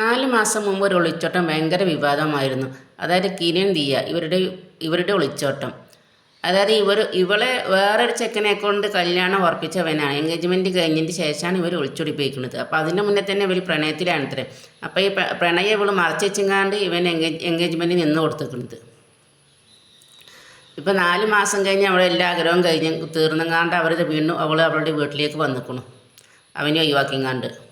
നാല് മാസം മുമ്പ് ഒരു ഒളിച്ചോട്ടം ഭയങ്കര വിവാദമായിരുന്നു. അതായത് കിരൺ ദിയ ഇവരുടെ ഇവരുടെ ഒളിച്ചോട്ടം. അതായത് ഇവർ ഇവളെ വേറൊരു ചെക്കനെ കൊണ്ട് കല്യാണം ഉറപ്പിച്ചവനാണ്. എൻഗേജ്മെന്റ് കഴിഞ്ഞതിന് ശേഷമാണ് ഇവർ ഒളിച്ചോടി അപ്പോൾ അതിന്റെ മുന്നേ തന്നെ ഇവർ പ്രണയത്തിലാണ് ഇത്രേ അപ്പോൾ ഈ പ്ര- പ്രണയം ഇവൾ മറച്ചു ഇവൻ എൻഗേജ് എൻഗേജ്മെന്റ് നിന്ന് കൊടുത്തിരിക്കുന്നത്. ഇപ്പോൾ നാല് മാസം കഴിഞ്ഞ് അവളെ എല്ലാ ആഗ്രഹവും കഴിഞ്ഞ് തീർന്നെങ്ങാണ്ട് അവർ വീണ്ടും അവൾ അവളുടെ വീട്ടിലേക്ക് വന്നിക്കണു അവനെ ഒഴിവാക്കിങ്ങാണ്ട്.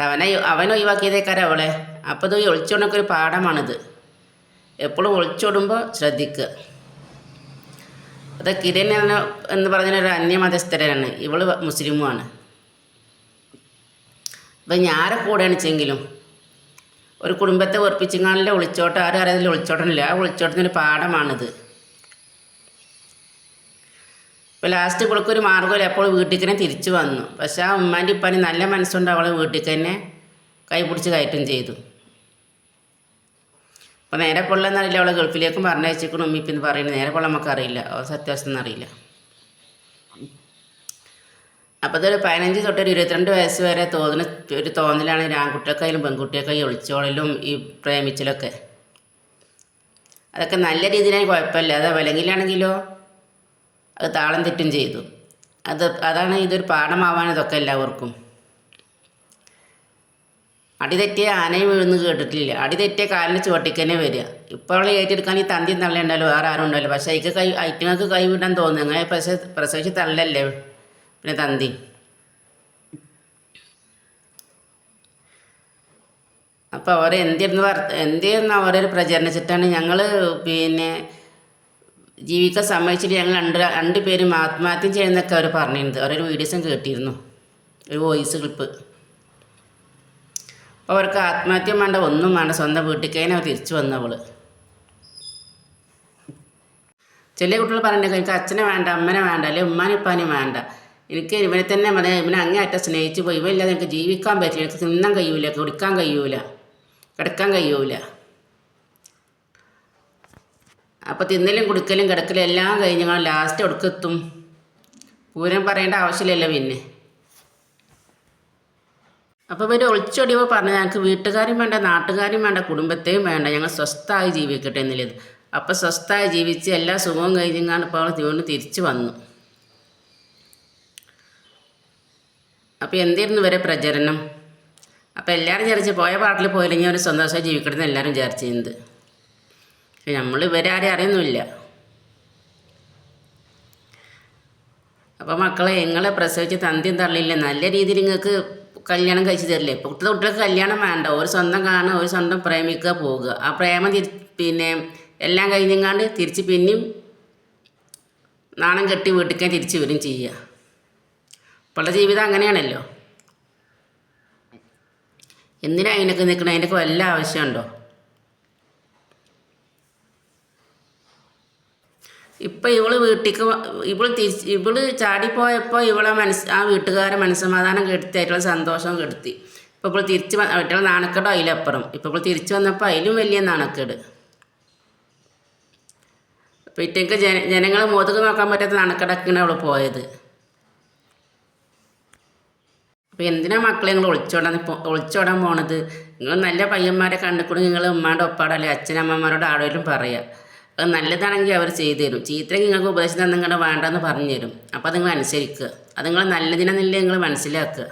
അവനെ അവൻ ഒഴിവാക്കിയതേക്കാരം അവളെ. അപ്പോൾ ഇത് ഒളിച്ചോടൊക്കെ ഒരു പാഠമാണിത്. എപ്പോഴും ഒളിച്ചോടുമ്പോൾ ശ്രദ്ധിക്കുക. അത് കിരൺ എന്ന എന്ന് പറഞ്ഞൊരു അന്യമതസ്ഥരാണ്. ഇവൾ മുസ്ലിമുമാണ് അപ്പം ഞാരെ കൂടെയാണ് അണിച്ചെങ്കിലും ഒരു കുടുംബത്തെ ഉറപ്പിച്ചിങ്ങാണ്ടിലെ ഒളിച്ചോട്ടം? ആരും അറിയാതില്ല ഒളിച്ചോട്ടമില്ല ആ ഒളിച്ചോട്ടത്തിനൊരു പാഠമാണിത്. ഇപ്പോൾ ലാസ്റ്റ് ഇവൾക്കൊരു മാർഗമില്ല അപ്പോൾ വീട്ടിൽ തന്നെ തിരിച്ചു വന്നു. പക്ഷേ ആ ഉമ്മാന്റെ ഇപ്പാന് നല്ല മനസ്സുണ്ട്. അവളെ വീട്ടിൽ തന്നെ കൈ പിടിച്ച് കയറ്റം ചെയ്തു. അപ്പോൾ നേരെ പൊള്ളെന്നറിയില്ല അവളെ ഗൾഫിലേക്കും പറഞ്ഞയച്ചേക്കണം ഉമ്മി ഇപ്പം പറയുന്നത് നേരെ പൊള്ള നമുക്കറിയില്ല അവൾ സത്യാവസ്ഥ എന്നറിയില്ല അപ്പോൾ ഇതൊരു പതിനഞ്ച് തൊട്ട് ഒരു ഇരുപത്തിരണ്ട് വയസ്സ് വരെ തോന്നുന്ന ഒരു തോന്നലാണ്. ഒരു ആൺകുട്ടിയൊക്കെയും പെൺകുട്ടിയൊക്കെ ഒളിച്ചോളിലും ഈ പ്രേമിച്ചിലൊക്കെ. അതൊക്കെ നല്ല രീതിയിലാണ് കുഴപ്പമില്ല. അത് വിലങ്ങിലാണെങ്കിലോ അത് താളം തെറ്റും ചെയ്തു. അത് അതാണ് ഇതൊരു പാഠമാവാൻ ഇതൊക്കെ എല്ലാവർക്കും. അടി തെറ്റിയ ആനയും വീഴുന്നു കേട്ടിട്ടില്ല. അടി തെറ്റിയ കാലിന് ചുവട്ടിക്കന്നെ വരിക. ഇപ്പോൾ അവളെ ഏറ്റെടുക്കാൻ ഈ തന്തി തള്ളേണ്ടല്ലോ വേറെ ആരും ഉണ്ടല്ലോ. പക്ഷേ അതിക്ക് കൈ ഐറ്റങ്ങൾക്ക് കൈ വിടാൻ തോന്നുന്നു. അങ്ങനെ പ്രസവ പ്രസവിച്ച് തള്ളല്ലേ പിന്നെ തന്തി? അപ്പോൾ അവർ എന്തിരുന്ന് എന്തിരുന്ന് അവരൊരു പ്രചരണച്ചിട്ടാണ് ഞങ്ങൾ പിന്നെ ജീവിക്കാൻ സമ്മതിച്ചിട്ട് ഞങ്ങൾ രണ്ട് രണ്ട് പേരും ആത്മഹത്യം ചെയ്യുന്നൊക്കെ അവർ പറഞ്ഞിരുന്നത്. അവരൊരു വീഡിയോസും കേട്ടിരുന്നു. ഒരു വോയിസ് ക്ലിപ്പ് അവർക്ക് ആത്മഹത്യം വേണ്ട ഒന്നും വേണ്ട. സ്വന്തം കഴിഞ്ഞാൽ അവർ തിരിച്ചു വന്നവൾ ചില കുട്ടികൾ പറഞ്ഞിട്ട് എനിക്ക് അച്ഛനെ വേണ്ട അമ്മനെ വേണ്ട അല്ലെങ്കിൽ ഉമ്മാനെ വേണ്ട. എനിക്ക് ഇവനെ തന്നെ മതി. ഇവനെ അങ്ങേയറ്റം സ്നേഹിച്ച് പോയി. ഇവനില്ലാതെ എനിക്ക് ജീവിക്കാൻ പറ്റില്ല. എനിക്ക് തിന്നാൻ കഴിയൂല കുടിക്കാൻ കഴിയൂല കിടക്കാൻ കഴിയൂല. അപ്പോൾ തിന്നലും കുടിക്കലും കിടക്കലും എല്ലാം കഴിഞ്ഞ് ഞങ്ങൾ ലാസ്റ്റ് ഒടുക്കെത്തും പൂരം പറയേണ്ട ആവശ്യമില്ലല്ലോ പിന്നെ. അപ്പോൾ ഇവർ ഒളിച്ചൊടിവ് പറഞ്ഞാൽ ഞങ്ങൾക്ക് വീട്ടുകാരും വേണ്ട നാട്ടുകാരും വേണ്ട കുടുംബത്തെയും വേണ്ട ഞങ്ങൾ സ്വസ്ഥമായി ജീവിക്കട്ടെ എന്നുള്ളത് അപ്പോൾ സ്വസ്ഥമായി ജീവിച്ച് എല്ലാ സുഖവും കഴിഞ്ഞാണ് ഇപ്പോൾ അവൾ വീണ്ടും തിരിച്ചു വന്നു. അപ്പോൾ എന്തായിരുന്നു ഇവരെ പ്രചരണം? അപ്പോൾ എല്ലാവരും വിചാരിച്ച് പോയ പാട്ടിൽ പോയില്ലെങ്കിൽ അവർ സന്തോഷമായി ജീവിക്കണമെന്ന് എല്ലാവരും വിചാരിച്ചിരുന്നത്. നമ്മൾ ഇവരാരെ അറിയുന്നില്ല അപ്പോൾ മക്കളെ നിങ്ങളെ പ്രസവിച്ച് തന്തിയും തള്ളിയില്ല? നല്ല രീതിയിൽ നിങ്ങൾക്ക് കല്യാണം കഴിച്ചു തരില്ലേ? ഇപ്പോഴത്തെ കുട്ടികൾക്ക് കല്യാണം വേണ്ട. ഒരു സ്വന്തം കാണുക ഒരു സ്വന്തം പ്രേമിക്കുക പോവുക ആ പ്രേമം തിരി പിന്നെ എല്ലാം കഴിഞ്ഞെങ്ങാണ്ട് തിരിച്ച് പിന്നെയും നാണം കെട്ടി വീട്ടിലേക്ക് തിരിച്ചു വരും ചെയ്യുക. ഇപ്പോഴത്തെ ജീവിതം അങ്ങനെയാണല്ലോ. എന്തിനാ അതിനൊക്കെ നിൽക്കണം? അതിന്റെയൊക്കെ വല്ല ആവശ്യമുണ്ടോ? ഇപ്പം ഇവൾ വീട്ടിലേക്ക് ഇവൾ തിരിച്ച് ഇവൾ ചാടിപ്പോയപ്പോൾ ഇവളെ മനസ്സ് ആ വീട്ടുകാരെ മനസ്സമാധാനം കെടുത്തി ആയിട്ടുള്ള സന്തോഷം കെടുത്തി. ഇപ്പോൾ ഇപ്പോൾ തിരിച്ചു വ- അവറ്റുള്ള നാണക്കേടോ അതിലപ്പുറം ഇപ്പോൾ ഇപ്പോൾ തിരിച്ചു വന്നപ്പോൾ അതിലും വലിയ നാണക്കേട്. അപ്പോൾ ഇറ്റേക്ക് ജന ജനങ്ങളെ മുഖത്തേക്ക് നോക്കാൻ പറ്റാത്ത നാണക്കേടൊക്കെയാണ് അവൾ പോയത്. അപ്പോൾ എന്തിനാ മക്കളെ നിങ്ങൾ ഒളിച്ചോടാൻ ഒളിച്ചോടാൻ പോണത്? നിങ്ങൾ നല്ല പയ്യന്മാരെ കണ്ടുക്കൂടി നിങ്ങൾ ഉമ്മാന്റെ ഒപ്പാടല്ലേ അച്ഛനമ്മമാരോട് ആരോടും പറയുക അത് നല്ലതാണെങ്കിൽ അവർ ചെയ്തു തരും ചീത്തയെങ്കിൽ നിങ്ങൾക്ക് ഉപദേശം നിങ്ങളുടെ വേണ്ടെന്ന് പറഞ്ഞു തരും അപ്പോൾ അത് നിങ്ങൾ അനുസരിക്കുക. അത് നിങ്ങൾ നല്ലതിനെന്നില്ല നിങ്ങൾ മനസ്സിലാക്കുക.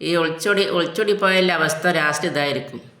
ഈ ഒളിച്ചോടി ഒളിച്ചോടി പോയാലുള്ള അവസ്ഥ ലാസ്റ്റ് ഇതായിരിക്കും.